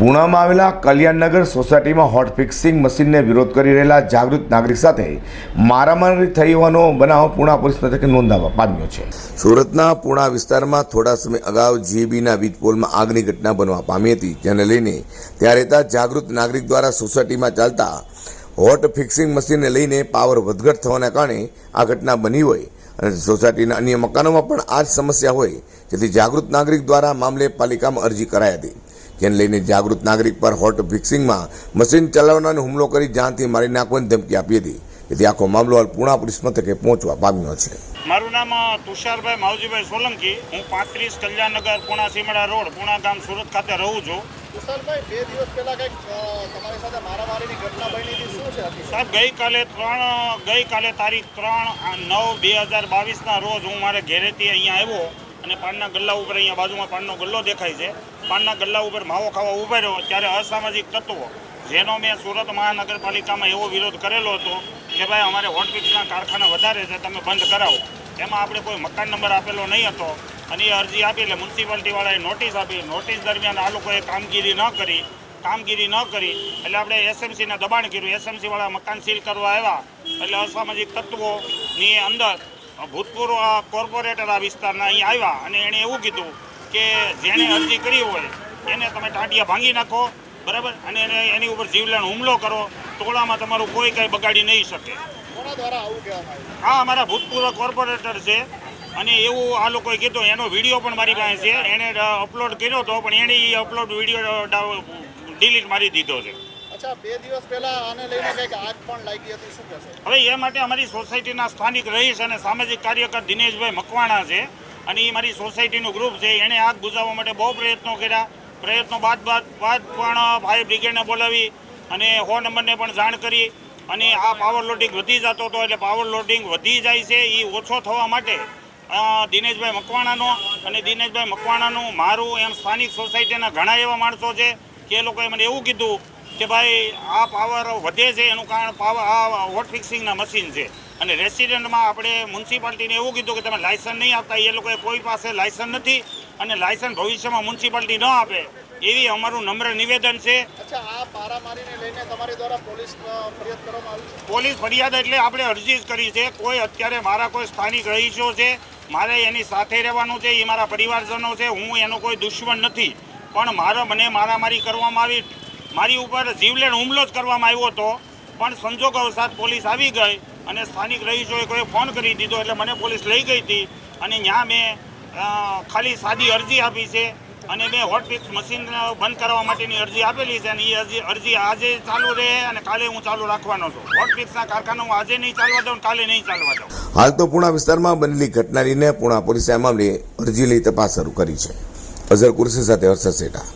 પૂણામાં આવેલા કલ્યાણનગર સોસાયટીમાં hot fixing મશીનને વિરોધ કરી રહેલા જાગૃત નાગરિક સાથે મારામારી થઈ હોવાનો બનાવ પૂણા પોલીસ મથકે નોંધાવા પામ્યો છે. સુરતના પૂણા વિસ્તારમાં થોડા સમય અગાઉ જીબીના વીજ પોલમાં આગની ઘટના બનવા પામી હતી, જેને લઈને ત્યાં રહેતા જાગૃત નાગરિક દ્વારા સોસાયટીમાં ચાલતા હોટ ફિક્સિંગ મશીનને લઈને પાવર વધઘટ થવાના કારણે આ ઘટના બની હોય અને સોસાયટીના અન્ય મકાનોમાં પણ આ જ સમસ્યા હોય, જેથી જાગૃત નાગરિક દ્વારા મામલે પાલિકામાં અરજી કરાઈ હતી. જેને લઈને જાગૃત નાગરિક પર હોટ ફિક્સિંગમાં મશીન ચલાવનારને હુમલો કરી જાનથી મારી નાખવાની ધમકી આપી હતી. જેથી આખો મામલો હાલ પૂણા પોલીસ મથકે પહોંચવા પામ્યો છે. મારું નામ તુષારભાઈ માવજીભાઈ સોલંકી. હું પાંત્રીસ કલ્યાણનગર પૂણા સીમડા રોડ પૂણા ગામ સુરત ખાતે રહું છું. તુષારભાઈ બે દિવસ પહેલા કંઈક તમારી સાથે મારામારીની ઘટના બની હતી શું છે સાહેબ ગઈકાલે ત્રણ ગઈકાલે તારીખ ત્રણ નવ બે હજાર બાવીસના રોજ હું મારે ઘેરેથી અહીંયા આવ્યો અને પાનના ગલ્લા ઉપર અહીંયા બાજુમાં પાનનો ગલ્લો દેખાય છે. પાનના ગલ્લા ઉપર માવો ખાવા ઊભા રહ્યો, ત્યારે અસામાજિક તત્વો, જેનો મેં સુરત મહાનગરપાલિકામાં એવો વિરોધ કરેલો હતો કે ભાઈ અમારે હોટપિક્સના કારખાના વધારે છે, તમે બંધ કરાવો. એમાં આપણે કોઈ મકાન નંબર આપેલો નહીં હતો. અને એ અરજી આપી એટલે મ્યુનિસિપાલિટીવાળાએ નોટિસ આપી. નોટિસ દરમિયાન આ લોકોએ કામગીરી ન કરી, કામગીરી ન કરી, એટલે આપણે એસએમસીને દબાણ કર્યું. એસએમસીવાળા મકાન સીલ કરવા આવ્યા. એટલે અસામાજિક તત્વોની અંદર ભૂતપૂર્વ કોર્પોરેટર આ વિસ્તારના અહીં આવ્યા અને એણે એવું કીધું કે જેણે અરજી કરી હોય એને તમે ટાંટિયા ભાંગી નાખો બરાબર? અને એને એની ઉપર જીવલેણ હુમલો કરો ટોળામાં તમારું કોઈ કંઈ બગાડી નહીં શકે. હા અમારા ભૂતપૂર્વ કોર્પોરેટર છે અને એવું આ લોકોએ કીધું એનો વીડિયો પણ મારી પાસે છે. એણે અપલોડ કર્યો હતો પણ એણે એ અપલોડ વીડિયો ડિલીટ મારી દીધો છે. હવે એ માટે અમારી સોસાયટીના સ્થાનિક રહીશ અને સામાજિક કાર્યકર દિનેશભાઈ મકવાણા છે. અને એ મારી સોસાયટીનું ગ્રુપ છે. એણે આગ બુઝાવવા માટે બહુ પ્રયત્નો કર્યા. પ્રયત્નો બાદ બાદ બાદ પણ ફાયર બ્રિગેડને બોલાવી અને હો નંબરને પણ જાણ કરી અને આ પાવર લોડિંગ વધી જતો હતો એટલે પાવર લોડિંગ વધી જાય છે. એ ઓછો થવા માટે દિનેશભાઈ મકવાણાનો અને દિનેશભાઈ મકવાણાનું મારું એમ સ્થાનિક સોસાયટીના ઘણા એવા માણસો છે કે એ લોકોએ મને એવું કીધું કે ભાઈ આ પાવર વધે છે એનું કારણ પાવર આ વોટ ફિક્સિંગના મશીન છે. અને રેસિડેન્ટમાં આપણે મ્યુનિસિપાલિટીને એવું કીધું કે તમે લાયસન્સ નહીં આપતા એ લોકોએ કોઈ પાસે લાયસન્સ નથી અને લાયસન્સ ભવિષ્યમાં મ્યુનિસિપાલિટી ન આપે. એવી અમારું નમ્ર નિવેદન છે? પોલીસ ફરિયાદ એટલે આપણે અરજી જ કરી છે. કોઈ અત્યારે મારા કોઈ સ્થાનિક રહીશો છે મારે એની સાથે રહેવાનું છે એ મારા પરિવારજનો છે હું એનો કોઈ દુશ્મન નથી. પણ મારો મને મારામારી કરવામાં આવી મારી ઉપર જીવલેણ હુમલો જ કરવામાં આવ્યો હતો. પણ સંજોગ અવસાદ પોલીસ આવી ગઈ અને સ્થાનિક રહીશોએ કોઈ ફોન કરી દીધો એટલે મને પોલીસ લઈ ગઈ હતી અને ત્યાં મેં ખાલી સાદી અરજી આપી છે અને મેં હોટફિક્સ મશીન બંધ કરવા માટેની અરજી આપેલી છે અને એ અરજી અરજી આજે ચાલુ રહે અને કાલે હું ચાલુ રાખવાનો છું. હોટફિક્સના કારખાના હું આજે નહીં ચાલવા દઉં કાલે નહીં ચાલવા દઉં. હાલ તો પૂણા વિસ્તારમાં બનેલી ઘટના લઈને પૂણા પોલીસે આ મામલે અરજી લઈ તપાસ શરૂ કરી છે. અઝર કુરશી સાથે હર્ષદ સેઠા.